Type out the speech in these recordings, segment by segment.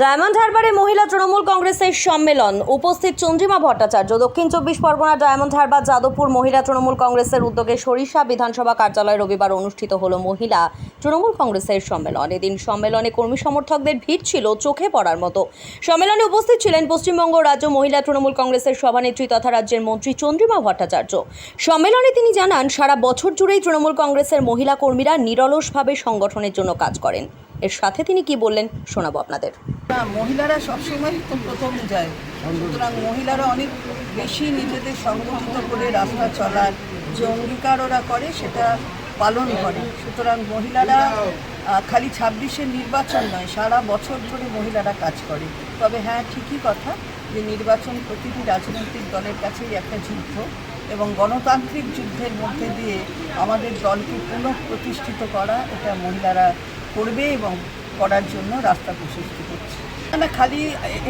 Diamond হারবারে মহিলা তৃণমূল কংগ্রেসের সম্মেলন। উপস্থিত চন্দ্রিমা ভট্টাচার্য, দক্ষিণ চব্বিশ পরগনা ডায়মন্ড হারবার, যাদবপুর মহিলা তৃণমূল কংগ্রেসের উদ্যোগে সরিষা বিধানসভা কার্যালয়ে রবিবার অনুষ্ঠিত হলো মহিলা তৃণমূল কংগ্রেসের সম্মেলন। এদিন সম্মেলনে কর্মী সমর্থকদের ভিড় ছিল চোখে পড়ার মতো। সম্মেলনে উপস্থিত ছিলেন পশ্চিমবঙ্গ রাজ্য মহিলা তৃণমূল কংগ্রেসের সভানেত্রী তথা রাজ্যের মন্ত্রী চন্দ্রিমা ভট্টাচার্য। সম্মেলনে তিনি জানান, সারা বছর জুড়েই তৃণমূল কংগ্রেসের মহিলা কর্মীরা নিরলসভাবে সংগঠনের জন্য কাজ করেন। এর সাথে তিনি কি বললেন শোনাবো আপনাদের। মহিলারা সবসময় তো প্রথম যায়। সুতরাং মহিলারা অনেক বেশি নিজেদের সংগঠিত করে রাস্তা চলার যে অঙ্গীকার ওরা করে, সেটা পালন করে। সুতরাং মহিলারা খালি ছাব্বিশের নির্বাচন নয়, সারা বছর ধরে মহিলারা কাজ করে। তবে হ্যাঁ ঠিকই কথা যে নির্বাচন প্রতিটি রাজনৈতিক দলের কাছেই একটা যুদ্ধ এবং গণতান্ত্রিক যুদ্ধের মধ্যে দিয়ে আমাদের দলকে পুনঃ প্রতিষ্ঠিত করা, এটা মহিলারা করবে এবং করার জন্য রাস্তা প্রশস্ত করছে। না, খালি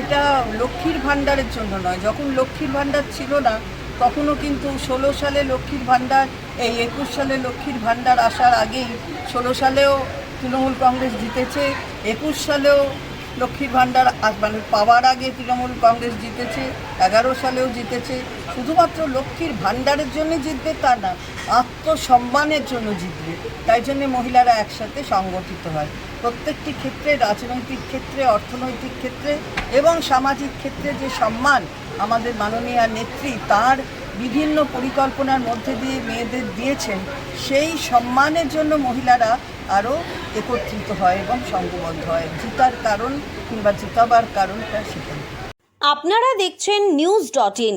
এটা লক্ষ্মীর ভাণ্ডারের জন্য নয় যখন লক্ষ্মীর ভাণ্ডার ছিল না তখনও কিন্তু ষোলো সালে লক্ষ্মীর ভাণ্ডার এই একুশ সালে লক্ষ্মীর ভাণ্ডার আসার আগেই ষোলো সালেও তৃণমূল কংগ্রেস জিতেছে একুশ সালেও লক্ষ্মীর ভাণ্ডার মানে পাওয়ার আগে তৃণমূল কংগ্রেস জিতেছে এগারো সালেও জিতেছে। শুধুমাত্র লক্ষ্মীর ভাণ্ডারের জন্য জিতবে তা না আত্মসম্মানের জন্য জিতবে। তাই জন্য মহিলারা একসাথে সংগঠিত হয়। প্রত্যেকটি ক্ষেত্রে, রাজনৈতিক ক্ষেত্রে, অর্থনৈতিক ক্ষেত্রে এবং সামাজিক ক্ষেত্রে যে সম্মান আমাদের মাননীয় নেত্রী তার বিভিন্ন পরিকল্পনার মধ্যে দিয়ে মেয়েদের দিয়েছেন, সেই সম্মানের জন্য মহিলারা আরও একত্রিত হয় এবং সংঘবদ্ধ হয়। জিতার কারণ কিংবা জিতাবার কারণটা সেখানে আপনারা দেখছেন নিউজ ডট ইন